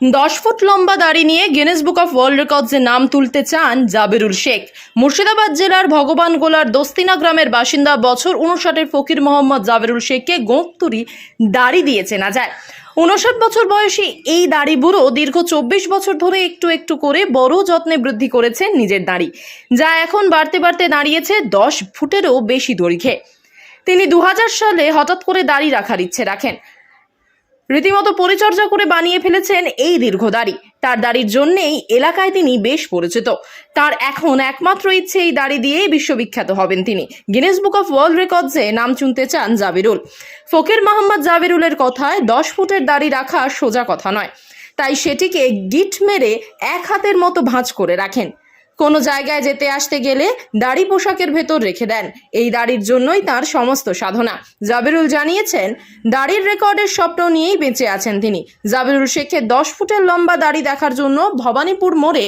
দশ ফুট লম্বা দাড়ি নিয়ে গিনেস বুক অফ ওয়ার্ল্ড রেকর্ডসে নাম তুলতে চান জাবেরুল শেখ। মুর্শিদাবাদ জেলার ভগবান গোলার দস্তিনা গ্রামের বাসিন্দা বছর উনষাটের ফকির মোহাম্মদ জাবেরুল শেখকে গোঁতুরি দাড়ি দিয়ে চেনা যায়। উনষাট বছর বয়সী এই দাড়ি বুড়ো দীর্ঘ চব্বিশ বছর ধরে একটু একটু করে বড় যত্নে বৃদ্ধি করেছেন নিজের দাড়ি, যা এখন বাড়তে বাড়তে দাঁড়িয়েছে দশ ফুটেরও বেশি দৈর্ঘ্যে। তিনি দু হাজার সালে হঠাৎ করে দাড়ি রাখার ইচ্ছে রাখেন। রীতিমতো পরিচর্যা করে বানিয়ে ফেলেছেন এই দীর্ঘ দাড়ি। তার দাড়ির জন্যেই এলাকায় তিনি বেশ পরিচিত। তার এখন একমাত্র ইচ্ছে এই দাড়ি দিয়েই বিশ্ববিখ্যাত হবেন তিনি। গিনেস বুক অফ ওয়ার্ল্ড রেকর্ডসে নাম চুনতে চান জাবিরুল। ফকির মোহাম্মদ জাবিরুলের কথায় দশ ফুটের দাড়ি রাখা সোজা কথা নয়। তাই সেটিকে গিট মেরে এক হাতের মতো ভাঁজ করে রাখেন। কোনো জায়গায় যেতে আসতে গেলে দাড়ি পোশাকের ভেতর রেখে দেন। এই দাড়ির জন্যই তার সমস্ত সাধনা। জাবিরুল জানিয়েছেন, দাড়ির রেকর্ডের স্বপ্ন নিয়েই বেঁচে আছেন তিনি। জাবিরুল শেখের দশ ফুটের লম্বা দাড়ি দেখার জন্য ভবানীপুর মোড়ে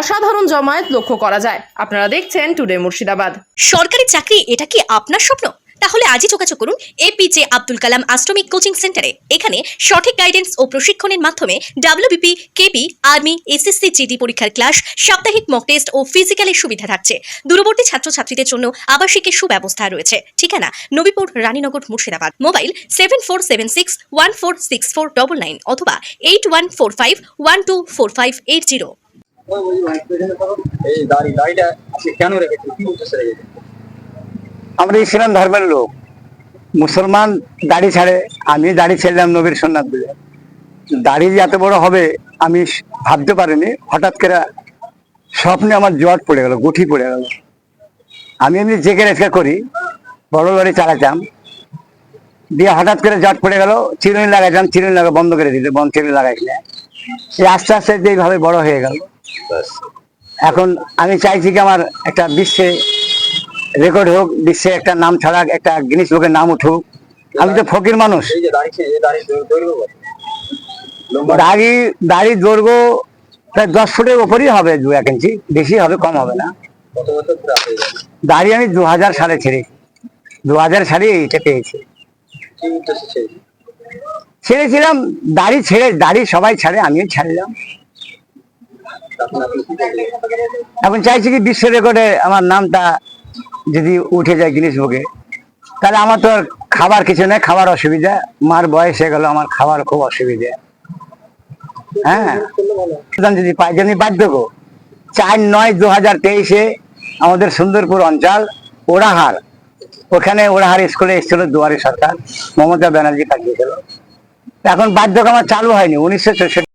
অসাধারণ জমায়েত লক্ষ্য করা যায়। আপনারা দেখছেন টুডে মুর্শিদাবাদ। সরকারি চাকরি, এটা কি আপনার স্বপ্ন? তাহলে আজই যোগাযোগ করুন এপিজে আব্দুল কালাম আশ্রমিক কোচিং সেন্টারে এখানে সঠিক গাইডেন্স ও প্রশিক্ষণের মাধ্যমে W B P K P army SSC GD পরীক্ষার ক্লাস সাপ্তাহিক মক টেস্ট ও ফিজিক্যালের সুবিধা থাকছে। দূরবর্তী ছাত্রছাত্রীদের জন্য আবাসিকের সুব্যবস্থা রয়েছে। ঠিকানা? Nabipur, Raninagar, Murshidabad. Mobile seven four seven six one four six four double nine অথবা eight one four five one two four five eight zero এই কেন রেখেছেন? কি উদ্দেশ্যে রেখেছেন? আমরা ইসলাম ধর্মের লোক। মুসলমান দাড়ি ছাড়ে আমি দাড়ি ছেড়লাম নবীর সন্ন্যাত বলে। দাড়ি যে এত বড় হবে আমি ভাবতে পারিনি। হঠাৎ করে স্বপ্নে আমার জট পড়ে গেল গুঠি পড়ে গেল। আমি এমনি জেগে রেখে করি বড় লরি চালাতাম। দিয়ে হঠাৎ করে জট পড়ে গেল চিরুনি লাগাইতাম চিরুনি লাগা বন্ধ করে দিতে বন্ধ চিরুনি লাগাইছিলে সে আস্তে আস্তে যে এইভাবে বড় হয়ে গেল। এখন আমি চাইছি কি আমার একটা বিশ্বে রেকর্ড হোক বিশ্বে একটা নাম ছাড়া একটা গিনিস বুকের নাম উঠুক। আমি তো ফকির মানুষ। দাড়ি দাড়ি দৈর্ঘ্য প্রায় দশ ফুটের উপরই হবে দু এক ইঞ্চি। বেশি হবে কম হবে না। দাড়ি? আমি দু হাজার সালে ছেড়েছি দু হাজার সালে এইটা পেয়েছি? ছেড়েছিলাম দাড়ি ছেড়ে দাড়ি সবাই ছাড়ে আমিও ছাড়লাম? এখন চাইছি কি বিশ্ব রেকর্ডে আমার নামটা যদি উঠে যায় গিনিস বুকে তাহলে আমার তো খাবার কিছু নেই, খাবার অসুবিধা। মার বয়স হয়ে গেল, আমার খাবার খুব অসুবিধা। হ্যাঁ? যদি পাই, যদি বাধ্য গো চার নয় দু হাজার তেইশে আমাদের সুন্দরপুর অঞ্চল, ওড়াহার। ওখানে ওড়াহার স্কুলে এসেছিল দুয়ারি সরকার, মমতা ব্যানার্জি পাঠিয়েছিল। এখন বাধ্যক আমার চালু হয়নি, উনিশশো